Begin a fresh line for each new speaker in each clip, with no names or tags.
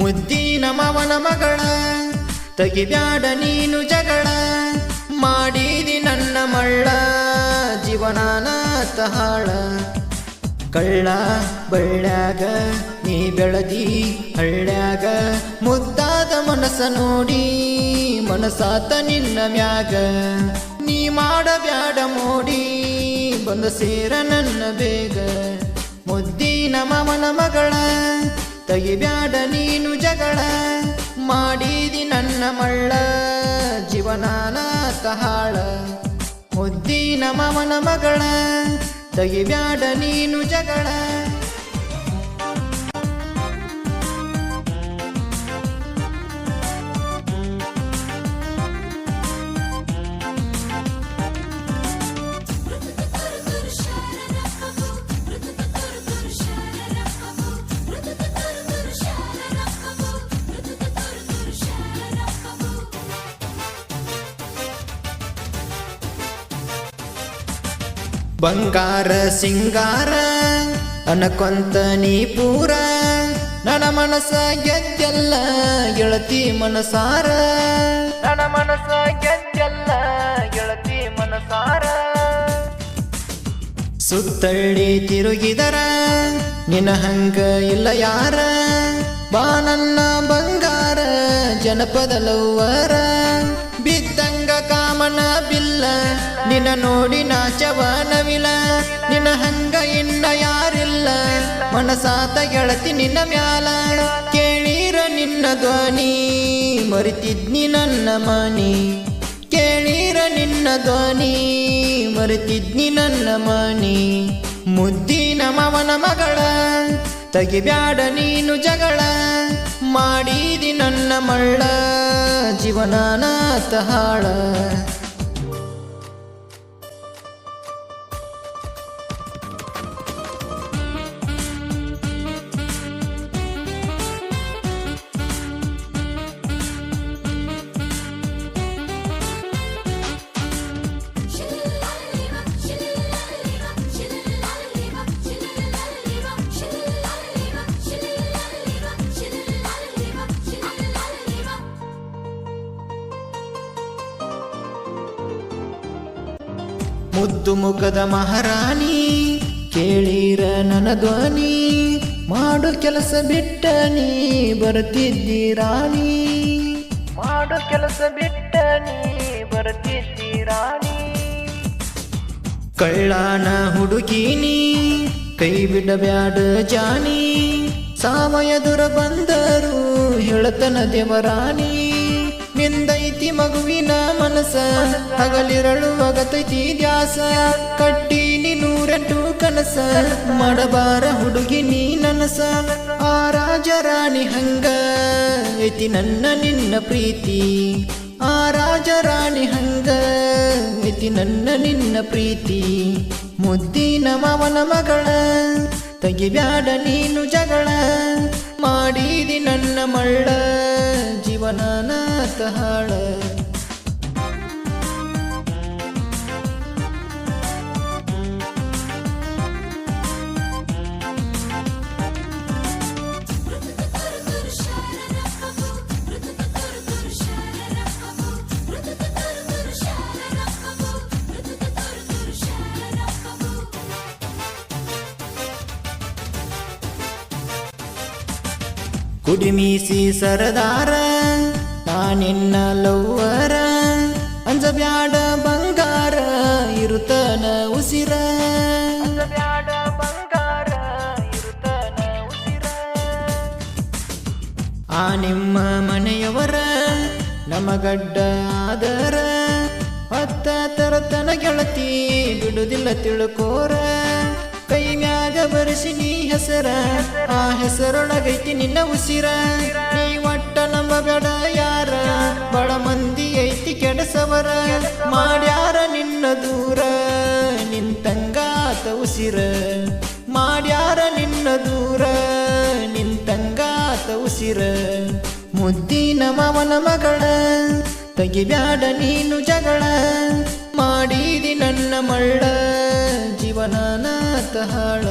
ಮುದ್ದಿನ ಮವನ ಮಗಳ, ತೆಗಿಬ್ಯಾಡ ನೀನು ಜಗಳ, ಮಾಡಿದಿ ನನ್ನ ಮಳ್ಳ ಜೀವನಾನ ತಹಾಳ ಕಳ್ಳ ಬಳ್ಳ್ಯಾಗ ನೀ ಬೆಳದಿ ಹಳ್ಳ್ಯಾಗ, ಮುದ್ದಾದ ಮನಸ್ಸ ನೋಡಿ ಮನಸಾತ ನಿನ್ನ ಮ್ಯಾಗ. ನೀ ಮಾಡಬ್ಯಾಡ ಮೋಡಿ ಬಂದ ಸೇರ ನನ್ನ ಬೇಗ. ಮುದ್ದಿನ ಮವನ ಮಗಳ ತೆಗಿಬ್ಯಾಡ ನೀನು ಜಗಳ ಮಾಡಿದಿ ನನ್ನ ಮಳ್ಳ ಜೀವನಾನ ಕಹಾಳ ಮುದ್ದಿನ ಮವನ ಮಗಳ ತೆಗಿಬ್ಯಾಡ ನೀನು ಜಗಳ. ಬಂಗಾರ ಸಿಂಗಾರ ಅನಕೊಂತ ನೀ ಪೂರ ನನ್ನ ಮನಸ ಗೆದ್ದೆಲ್ಲ ಗೆಳತಿ ಮನಸಾರ. ನನ್ನ ಮನಸ ಗೆದ್ದೆಲ್ಲ ಗೆಳತಿ ಮನಸಾರ. ಸುತ್ತಳ್ಳಿ ತಿರುಗಿದರ ನಿನ್ನ ಹಂಗ ಇಲ್ಲ ಯಾರ. ಬಾ ನನ್ನ ಬಂಗಾರ ಜನಪದ ಲವ್ವರ. ಬಿದ್ದಂಗ ಕಾಮನ ಬಿಲ್ಲ ನಿನ್ನ ನೋಡಿ ನಾಚವನವಿಲ್ಲ ನಿನ್ನ ಹಂಗ ಇನ್ನ ಯಾರಿಲ್ಲ. ಮನಸಾತ ಗೆಳತಿ ನಿನ್ನ ಮ್ಯಾಲ. ಕೇಳಿರ ನಿನ್ನ ಧ್ವನಿ, ಮರಿತಿದ್ನಿ ನನ್ನ ಮನಿ. ಕೇಳಿರ ನಿನ್ನ ಧ್ವನಿ, ಮರಿತಿದ್ನಿ ನನ್ನ ಮನಿ. ಮುದ್ದಿನ ಮವನ ಮಗಳ, ತೆಗಿಬ್ಯಾಡ ನೀನು ಜಗಳ. ಮಾಡಿದಿ ನನ್ನ ಮಳ್ಳ ಜೀವನಾನ ತಹಾಳ ಮುದ್ದು ಮುಖದ ಮಹಾರಾಣಿ, ಕೇಳಿರ ನನ್ನ ಧ್ವನಿ, ಮಾಡು ಕೆಲಸ ಬಿಟ್ಟ ನೀ ಬರ್ತಿದ್ದೀರಾಣಿ ಮಾಡು ಕೆಲಸ ಬಿಟ್ಟ ನೀ ಬರ್ತಿದ್ದಿ ರಾಣಿ. ಕಳ್ಳಾನ ಹುಡುಗಿನಿ ಕೈ ಬಿಡಬ್ಯಾಡ ಜಾನಿ ಸಾವಯದುರ ಬಂದರು ಹೇಳತನ ದೇವರಾಣಿ. ನಿಂದೈತಿ ಮಗುವಿನ ಮನಸ, ಹಗಲಿರಳು ಅಗತೈತಿ ದ್ಯಾಸ ಕಟ್ಟೀನಿ ನೂರೆಂಟು ಕನಸ, ಮಾಡಬಾರ ಹುಡುಗಿ ನೀ ನನಸ, ಆ ರಾಜರಾಣಿ ಹಂಗ ಐತಿ ನನ್ನ ನಿನ್ನ ಪ್ರೀತಿ, ಆ ರಾಜರಾಣಿ ಹಂಗ ಐತಿ ನನ್ನ ನಿನ್ನ ಪ್ರೀತಿ. ಮುದ್ದಿನ ಮಾವನ ಮಗಳ ತೆಗಿಬ್ಯಾಡ ನೀನು ಜಗಳ, ಮಾಡಿದಿ ನನ್ನ ಮಳ್ಳ, ಜೀವನನ घरात हळद कुडिमीसी सरदार ನಾನಿನ್ನ ಲವ್ವರ ಅಂಜಬ್ಯಾಡ ಬಂಗಾರ ಇರುತನ ಉಸಿರ. ಆ ನಿಮ್ಮ ಮನೆಯವರ ನಮಗಡ್ಡ ಆದರ. ಹತ್ತ ತರತನ ಗೆಳತಿ ಬಿಡುದಿಲ್ಲ ತಿಳ್ಕೋರ. ಕೈ ಮ್ಯಾಗ ಬರೆಸಿ ನೀ ಹೆಸರ ಆ ಹೆಸರೊಳಗೈತಿ ನಿನ್ನ ಉಸಿರ. ನೀ ಕೆಡಸವರ ಮಾಡ್ಯಾರ ನಿನ್ನ ದೂರ ನಿಂತಂಗಾತ ಉಸಿರ ಮಾಡ್ಯಾರ ನಿನ್ನ ದೂರ ನಿಂತಂಗಾತ ಉಸಿರ ಮುದ್ದಿನ ಮಾವನ ಮಗಳ, ತೆಗಿಬ್ಯಾಡ ನೀನು ಜಗಳ. ಮಾಡಿದಿ ನನ್ನ ಮಳ್ಳ ಜೀವನ ತಹಾಳ.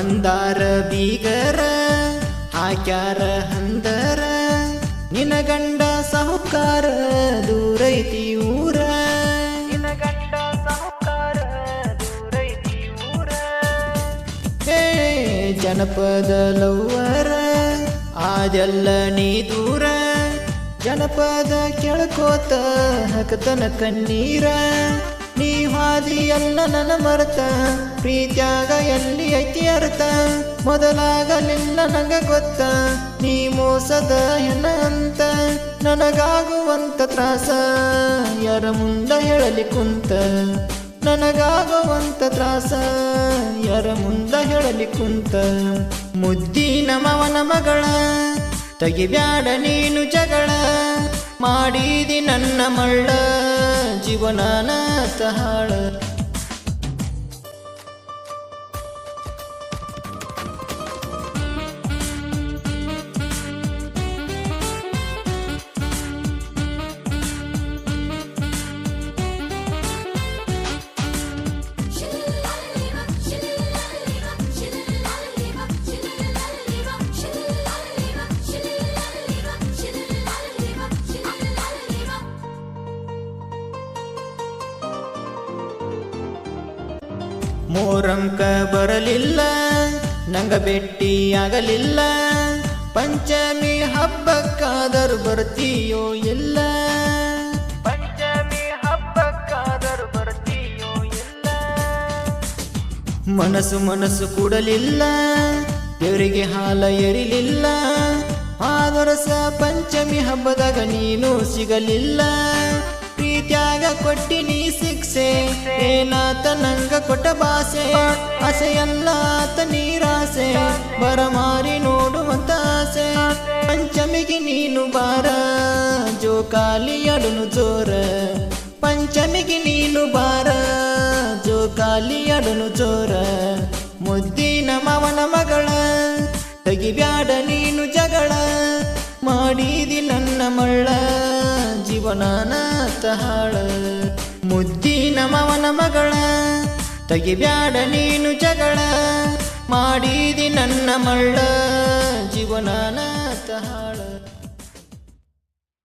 ಬಂದಾರ ಬೀಗರ, ಹಾಕ್ಯಾರ ಹಂದರ. ನಿನ ಗಂಡ ಸಾಹುಕಾರ ದೂರೈತಿ ಊರ. ನಿನ ಗಂಡ ಸಾಹುಕಾರ ದೂರೈತಿ ಊರ. ಹೇ ಜನಪದ ಲವ್ವರ, ಆದೆಲ್ಲ ನೀ ದೂರ. ಜನಪದ ಕೆಳಕೋತ ಹಕತನ ಕಣ್ಣೀರ. ನೀ ಹಾದಿಯಲ್ಲ ನನ್ನ ಮರೆತ. ಪ್ರೀತ್ಯಾಗ ಎಲ್ಲಿ ಐತಿ ಅರ್ಥ? ಮೊದಲಾಗಲಿಲ್ಲ ನಂಗ ಗೊತ್ತ. ನೀ ಮೋಸದ ಹೆಣ ಅಂತ? ನನಗಾಗುವಂತ ತ್ರಾಸ ಯಾರ ಮುಂದ ಹೇಳಲಿ ಕುಂತ. ನನಗಾಗುವಂತ ತ್ರಾಸ ಯಾರ ಮುಂದ ಹೇಳಲಿ ಕುಂತ. ಮುದ್ದಿ ನಮವನ ಮಗಳ, ತಗಿಬ್ಯಾಡ ನೀನು ಜಗಳ. ಮಾಡಿದಿ ನನ್ನ ಮಳ್ಳ. ಜೀವನಾನ ತಹಾಳ ಮೋರಂಕ ಬರಲಿಲ್ಲ ನಂಗ ಭೇಟಿ ಆಗಲಿಲ್ಲ ಪಂಚಮಿ ಹಬ್ಬಕ್ಕಾದರೂ ಬರ್ತೀಯೋ ಇಲ್ಲ? ಪಂಚಮಿ ಹಬ್ಬಕ್ಕಾದರೂ ಬರ್ತೀಯೋ ಇಲ್ಲ? ಮನಸ್ಸು ಮನಸ್ಸು ಕೂಡಲಿಲ್ಲ ದೇವರಿಗೆ ಹಾಲ ಎರಿಲಿಲ್ಲ ಆದರಸ ಪಂಚಮಿ ಹಬ್ಬದಾಗ ನೀನು ಸಿಗಲಿಲ್ಲ. ಪ್ರೀತಿಯಾಗ ಕೊಟ್ಟಿ ಶಿಕ್ಷೆ ಏನಾತ ನಂಗ ಕೊಟ್ಟ ಬಾಸೆ ಆಸೆಯಲ್ಲಾತ ನೀರಾಸೆ, ಬರಮಾರಿ ನೋಡುವಂತ ಆಸೆ. ಪಂಚಮಿಗೆ ನೀನು ಬಾರ, ಜೋಕಾಲಿ ಅಡನು ಜೋರ. ಪಂಚಮಿಗೆ ನೀನು ಬಾರ, ಜೋಕಾಲಿ ಅಡನು ಜೋರ. ಮುದ್ದಿನ ಮವನ ಮಗಳ, ತೆಗಿಬ್ಯಾಡ ನೀನು ಜಗಳ. ಮಾಡಿದಿ ನನ್ನ ಮಳ್ಳ ಜೀವನಾನ ತಹಾಳ ಮುದ್ದಿನ ಮವನ ಮಗಳ ತೆಗಿಬ್ಯಾಡ ನೀನು ಜಗಳ ಮಾಡಿದಿ ನನ್ನ ಮಳ್ಳ ಜೀವನ ತಹಾಳ.